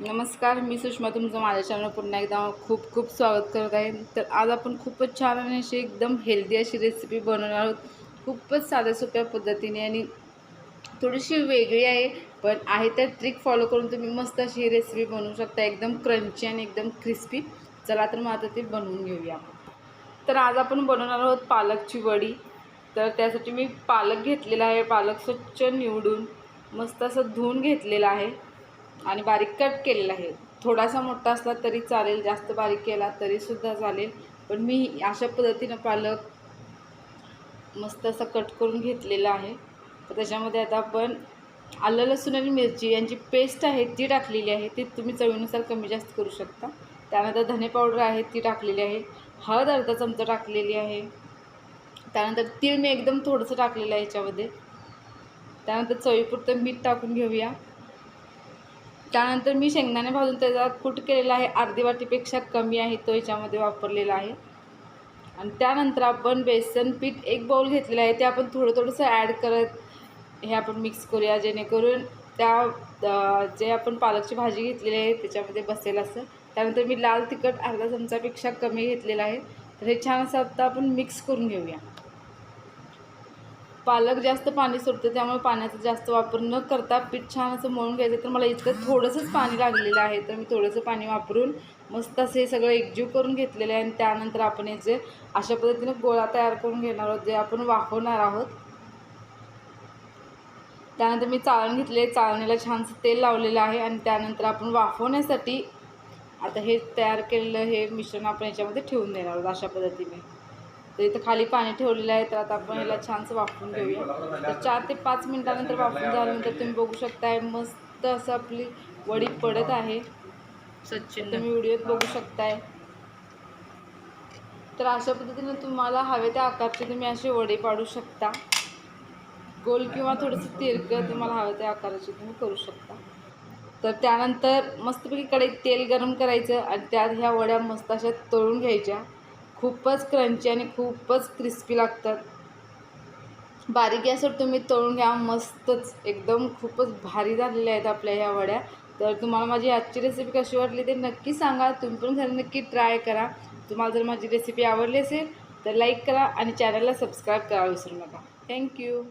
नमस्कार मी सुषमा तुमचं माझ्या चॅनल पुन्हा एकदा खूप खूप स्वागत करत आहे. तर आज आपण खूपच छान आणि अशी एकदम हेल्दी अशी रेसिपी बनवणार आहोत. खूपच साध्या सोप्या पद्धतीने आणि थोडीशी वेगळी आहे पण आहे त्या ट्रिक फॉलो करून तुम्ही मस्त अशी ही रेसिपी बनवू शकता. एकदम क्रंची आणि एकदम क्रिस्पी चला तर मग आता ती बनवून घेऊया तर आज आपण बनवणार आहोत पालकची वडी. तर त्यासाठी मी पालक घेतलेला आहे. पालक स्वच्छ निवडून मस्त असं धुवून घेतलेला आहे. आणि बारीक कट केलेला आहे. थोडासा मोठा असला तरी चालेल जास्त बारीक केला तरीसुद्धा चालेल. पण मी अशा पद्धतीनं पालक मस्त असा कट करून घेतलेला आहे. तर त्याच्यामध्ये आता आपण आलं लसूण आणि मिरची यांची पेस्ट आहे ती टाकलेली आहे. ती तुम्ही चवीनुसार कमी जास्त करू शकता. त्यानंतर धने पावडर आहे ती टाकलेली आहे. हळद अर्धा चमचा टाकलेली आहे. त्यानंतर तीळ मी एकदम थोडंसं टाकलेलं आहे याच्यामध्ये. त्यानंतर चवीपुरतं मीठ टाकून घेऊया. त्यानंतर मी शेंगदाणे भाजून त्याचा कूट केलेला आहे. अर्धी वाटीपेक्षा कमी आहे तो याच्यामध्ये वापरलेला आहे. आणि त्यानंतर आपण बेसन पीठ एक बाउल घेतलेलं आहे. ते आपण थोडं थोडंसं ॲड करत हे आपण मिक्स करूया. जेणेकरून त्या जे आपण पालकची भाजी घेतलेली आहे त्याच्यामध्ये बसेल असं. त्यानंतर मी लाल तिखट अर्धा चमचापेक्षा कमी घेतलेलं आहे. तर हे छान असं आता आपण मिक्स करून घेऊया. पालक जास्त पाणी सोडतं त्यामुळे पाण्याचा जास्त वापर न करता पीठ छान असं मळून घ्यायचं. तर मला इतकं थोडंसंच पाणी लागलेलं आहे तर मी थोडंसं पाणी वापरून मस्त असं हे सगळं एकजीव करून घेतलेलं आहे. आणि त्यानंतर आपण याचे अशा पद्धतीनं गोळा तयार करून घेणार आहोत जे आपण वाफवणार आहोत. त्यानंतर मी चाळण घेतले चाळणीला छानसं तेल लावलेलं आहे आणि त्यानंतर आपण वाफवण्यासाठी आता हे तयार केलेलं हे मिश्रण आपण याच्यामध्ये ठेवून देणार आहोत अशा पद्धतीने. तर इथं खाली पाणी ठेवलेलं आहे तर आता आपण याला छानसं वाफवून घेऊया. तर चार ते पाच मिनिटानंतर वाफवून झाल्यानंतर तुम्ही बघू शकताय मस्त असं आपली वडी पडत आहे. सचिन. तुम्ही व्हिडिओत बघू शकताय. तर अशा पद्धतीने तुम्हाला हवे त्या आकारचे तुम्ही असे वडे पाडू शकता. गोल किंवा थोडंसं तिरकं तुम्हाला हवं त्या आकाराचे तुम्ही करू शकता. तर त्यानंतर मस्तपैकी कढईत तेल गरम करायचं आणि त्यात ह्या वड्या मस्त अशा तळून घ्यायच्या. खूपच क्रंची आणि खूपच क्रिस्पी लागतात. बारीक गॅसवर तुम्ही तळून घ्या मस्तच. एकदम खूपच भारी झालेल्या आहेत आपल्या ह्या वड्या. तर तुम्हाला माझी आजची रेसिपी कशी वाटली ते नक्की सांगा. तुम्ही पण घरी नक्की ट्राय करा. तुम्हाला जर माझी रेसिपी आवडली असेल तर लाईक करा आणि चॅनलला सबस्क्राईब करा विसरू नका. थँक्यू